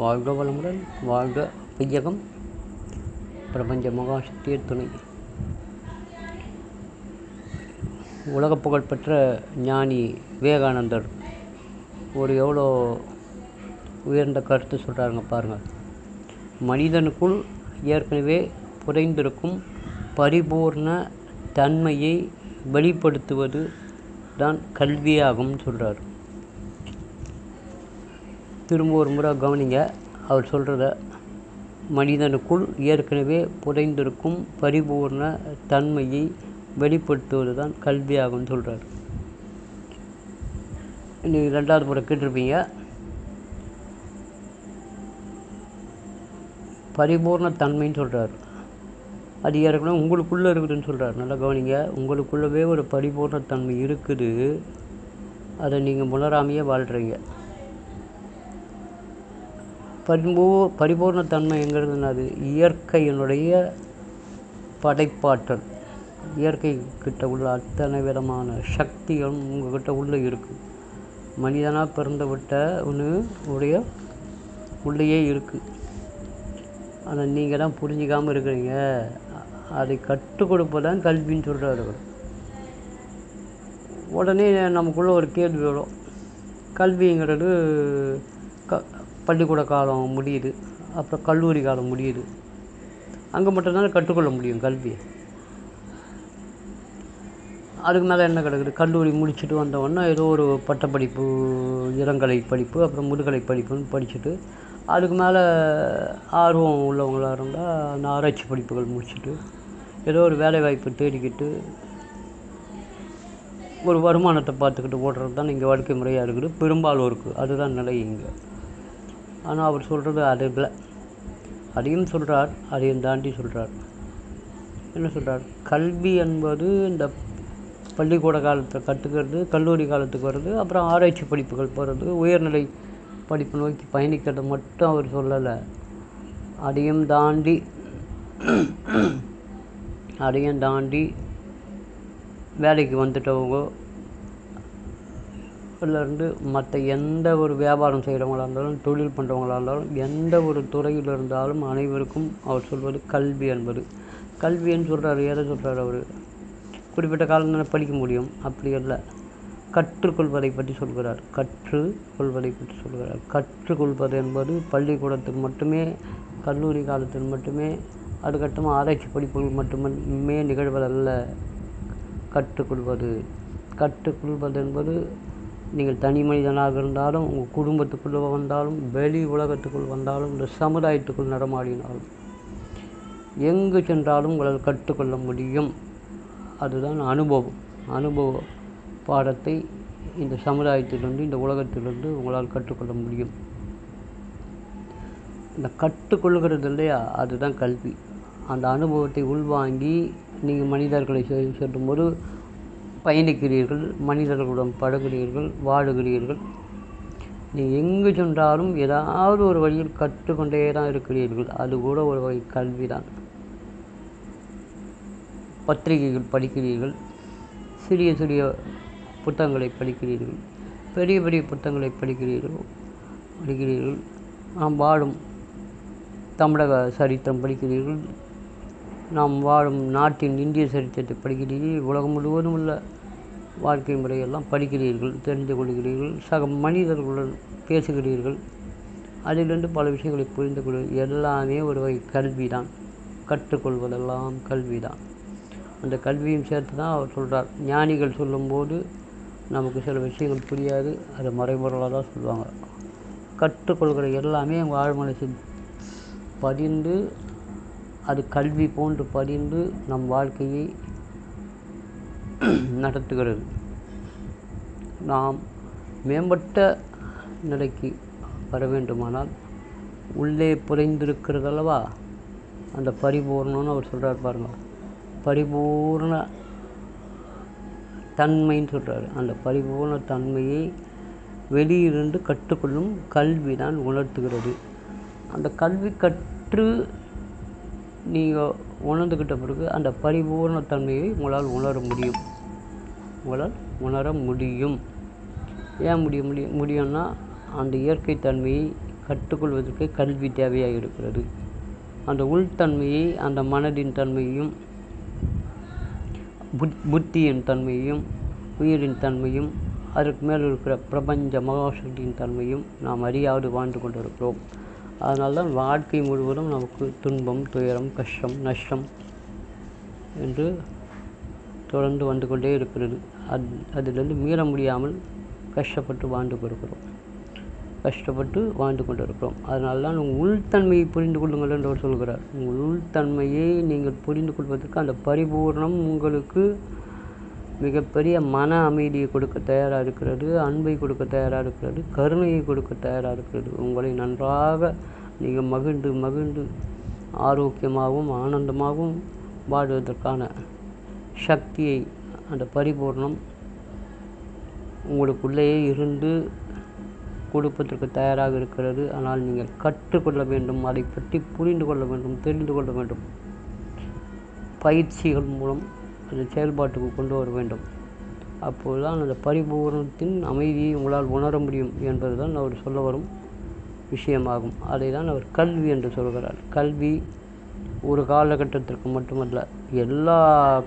வாழ்க வளமுடன் வாழ்க வையகம். பிரபஞ்ச மகாசக்திய துணை. உலக புகழ்பெற்ற ஞானி விவேகானந்தர் ஒரு எவ்வளோ உயர்ந்த கருத்து சொல்கிறாருங்க பாருங்கள் மனிதனுக்குள் ஏற்கனவே புதைந்திருக்கும் பரிபூர்ண தன்மையை வெளிப்படுத்துவது தான் கல்வியாகும்னு சொல்கிறார் திரும்ப ஒரு முறை கவனிங்க. அவர் சொல்கிறத மனிதனுக்குள் ஏற்கனவே புதைந்திருக்கும் பரிபூர்ண தன்மையை வெளிப்படுத்துவது தான் கல்வியாகும்னு சொல்கிறார் நீங்கள் ரெண்டாவது முறை கேட்டிருப்பீங்க. பரிபூர்ண தன்மைன்னு சொல்கிறார் அது ஏற்கனவே உங்களுக்குள்ளே இருக்குதுன்னு சொல்கிறார் நல்லா கவனிங்க. உங்களுக்குள்ளவே ஒரு பரிபூர்ண தன்மை இருக்குது. அதை நீங்கள் உணராமையே வாழ்கிறீங்க பரிபூ பரிபூர்ணத்தன்மைங்கிறது அது இயற்கையினுடைய படைப்பாற்றல். இயற்கை கிட்ட உள்ள அத்தனை விதமான சக்திகளும் உங்ககிட்ட உள்ளே இருக்குது மனிதனாக பிறந்த விட்ட ஒன்று உடைய உள்ளேயே இருக்குது அதை நீங்கள் தான் புரிஞ்சிக்காமல் இருக்கிறீங்க. அதை கற்றுக் கொடுப்பதான் கல்வின்னு சொல்கிறாரு உடனே நமக்குள்ளே ஒரு கேள்வி வரும். கல்விங்கிறது க பள்ளிக்கூட காலம் முடியுது அப்புறம் கல்லூரி காலம் முடியுது. அங்கே மட்டும்தான் கற்றுக்கொள்ள முடியும் கல்வி அதுக்கு மேலே என்ன கிடக்குது? கல்லூரி முடிச்சுட்டு வந்தவொடனே ஏதோ ஒரு பட்டப்படிப்பு இளங்கலை படிப்பு அப்புறம் முதுகலை படிப்புன்னு படிச்சுட்டு அதுக்கு மேலே ஆர்வம் உள்ளவங்களாக இருந்தால் அந்த ஆராய்ச்சி படிப்புகள் முடிச்சுட்டு ஏதோ ஒரு வேலைவாய்ப்பு தேடிக்கிட்டு ஒரு வருமானத்தை பார்த்துக்கிட்டு ஓடுறது தான் இங்கே வாழ்க்கை முறையாக இருக்குது. பெரும்பாலோருக்கு அதுதான் நிலை இங்கே. ஆனால் அவர் சொல்கிறது அதில் அதையும் சொல்கிறார் அதையும் தாண்டி சொல்கிறார் என்ன சொல்கிறார் கல்வி என்பது இந்த பள்ளிக்கூட காலத்தை கற்றுக்கிறது கல்லூரி காலத்துக்கு வர்றது அப்புறம் ஆராய்ச்சி படிப்புகள் போகிறது உயர்நிலை படிப்பு நோக்கி பயணிக்கிறது மட்டும் அவர் சொல்லலை. அதையும் தாண்டி அதையும் தாண்டி வேலைக்கு வந்துட்டவங்க இருந்து மற்ற எந்த ஒரு வியாபாரம் செய்கிறவங்களா இருந்தாலும் தொழில் பண்ணுறவங்களா இருந்தாலும் எந்த ஒரு துறையில் இருந்தாலும் அனைவருக்கும் அவர் சொல்வது கல்வி என்பது. கல்வின்னு சொல்கிறாரு எதை சொல்கிறார் அவர்? குறிப்பிட்ட காலங்களில் படிக்க முடியும். அப்படி இல்லை கற்றுக்கொள்வதை பற்றி சொல்கிறார். கற்றுக்கொள்வதை பற்றி சொல்கிறார். கற்றுக்கொள்வது என்பது பள்ளிக்கூடத்தில் மட்டுமே கல்லூரி காலத்தில் மட்டுமே அதுக்கட்டமாக ஆராய்ச்சி படிப்புகள் மட்டுமே நிகழ்வதல்ல. கற்றுக்கொள்வது. கற்றுக்கொள்வது என்பது நீங்கள் தனி மனிதனாக இருந்தாலும் உங்கள் குடும்பத்துக்குள்ளே வந்தாலும் வெளி உலகத்துக்குள் வந்தாலும் இந்த சமுதாயத்துக்குள் நடமாடினாலும் எங்கு சென்றாலும் உங்களால் கற்றுக்கொள்ள முடியும். அதுதான் அனுபவம். அனுபவ பாடத்தை இந்த சமுதாயத்திலிருந்து இந்த உலகத்திலிருந்து உங்களால் கற்றுக்கொள்ள முடியும். இந்த கற்றுக்கொள்கிறது இல்லையா? அதுதான் கல்வி. அந்த அனுபவத்தை உள்வாங்கி நீங்கள் மனிதர்களை செல்லும்போது பயணிக்கிறீர்கள் மனிதர்களுடன் படுகிறீர்கள் வாழுகிறீர்கள். நீ எங்கு சென்றாலும் ஏதாவது ஒரு வழியில் கற்றுக்கொண்டே தான் இருக்கிறீர்கள். அது கூட ஒரு வகை கல்வி தான் பத்திரிகைகள் படிக்கிறீர்கள் சிறிய சிறிய புத்தகங்களை படிக்கிறீர்கள் பெரிய பெரிய புத்தகங்களை படிக்கிறீர்கள் படிக்கிறீர்கள். நாம் வாழும் தமிழக சரித்திரம் படிக்கிறீர்கள். நாம் வாழும் நாட்டின் இந்திய சரித்திரத்தை படிக்கிறீர்கள் உலகம் முழுவதும் உள்ள வாழ்க்கை முறையெல்லாம் படிக்கிறீர்கள் தெரிந்து கொள்கிறீர்கள் சக மனிதர்களுடன் பேசுகிறீர்கள். அதிலிருந்து பல விஷயங்களை புரிந்து கொள் எல்லாமே ஒரு வகை கல்வி தான் கற்றுக்கொள்வதெல்லாம் கல்வி தான் அந்த கல்வியும் சேர்த்து தான் அவர் சொல்கிறார் ஞானிகள் சொல்லும்போது நமக்கு சில விஷயங்கள் புரியாது அதை மறைமுறையாக தான் சொல்லுவாங்க. கற்றுக்கொள்கிற எல்லாமே உங்கள் ஆழ்மனசில் பதிந்து அது கல்வி போன்று பதிந்து நம் வாழ்க்கையை நடத்துகிறது. நாம் மேம்பட்ட நிலைக்கு வர வேண்டுமானால் உள்ளே புதைந்திருக்கிறதல்லவா? அந்த பரிபூர்ணம்னு அவர் சொல்கிறார் பாருங்கள் பரிபூர்ண தன்மைன்னு சொல்கிறார் அந்த பரிபூர்ண தன்மையை வெளியிலிருந்து கற்றுக்கொள்ளும் கல்வி தான் உணர்த்துகிறது. அந்த கல்வி கற்று நீங்கள் உணர்ந்துக்கிட்ட பிறகு அந்த பரிபூர்ண தன்மையை உங்களால் உணர முடியும். உங்களால் உணர முடியும். ஏன் முடிய முடியும் முடியும்னா அந்த இயற்கை தன்மையை கற்றுக்கொள்வதற்கு கல்வி தேவையாக இருக்கிறது அந்த உள்தன்மையை அந்த மனதின் தன்மையும் புத் புத்தியின் தன்மையும் உயிரின் தன்மையும் அதற்கு மேல் இருக்கிற பிரபஞ்ச மகாசக்தியின் தன்மையும் நாம் அறியாது வாழ்ந்து கொண்டிருக்கிறோம். அதனால தான் வாழ்க்கை முழுவதும் நமக்கு துன்பம் துயரம் கஷ்டம் நஷ்டம் என்று தொடர்ந்து வந்து கொண்டே இருக்கிறது. அது அதிலிருந்து மீள முடியாமல் கஷ்டப்பட்டு வாழ்ந்து கொண்டிருக்கிறோம். கஷ்டப்பட்டு வாழ்ந்து கொண்டிருக்கிறோம். அதனால தான் உங்கள் உள்தன்மையை புரிந்து கொள்ளுங்கள் என்று அவர் சொல்கிறார். உங்கள் உள்தன்மையை நீங்கள் புரிந்து கொள்வதற்கு அந்த பரிபூர்ணம் உங்களுக்கு மிகப்பெரிய மன அமைதியை கொடுக்க தயாராக இருக்கிறது அன்பை கொடுக்க தயாராக இருக்கிறது கருணையை கொடுக்க தயாராக இருக்கிறது. உங்களை நன்றாக நீங்கள் மகிழ்ந்து மகிழ்ந்து ஆரோக்கியமாகவும் ஆனந்தமாகவும் வாழ்வதற்கான சக்தியை அந்த பரிபூர்ணம் உங்களுக்குள்ளேயே இருந்து கொடுப்பதற்கு தயாராக இருக்கிறது. ஆனால் நீங்கள் கற்றுக்கொள்ள வேண்டும் அதை பற்றி புரிந்து கொள்ள வேண்டும் தெரிந்து கொள்ள வேண்டும். பயிற்சிகள் மூலம் அதை செயல்பாட்டுக்கு கொண்டு வர வேண்டும். அப்போதுதான் அந்த பரிபூரணத்தின் அமைதியை உங்களால் உணர முடியும் என்பதுதான் அவர் சொல்ல வரும் விஷயமாகும். அதை தான் அவர் கல்வி என்று சொல்கிறார். கல்வி ஒரு காலகட்டத்திற்கு மட்டுமல்ல எல்லா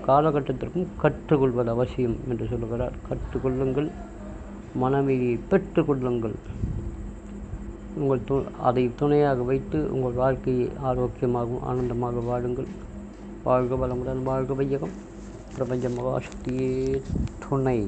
காலகட்டத்திற்கும் கற்றுக்கொள்வது அவசியம் என்று சொல்கிறார். கற்றுக்கொள்ளுங்கள் மன அமைதியை பெற்றுக்கொள்ளுங்கள் உங்கள் து அதை துணையாக வைத்து உங்கள் வாழ்க்கையை ஆரோக்கியமாகவும் ஆனந்தமாக வாழுங்கள். வாழ்க வளமுடன் வாழ்க வையகம். பிரபஞ்ச மகாசக்தியே துணை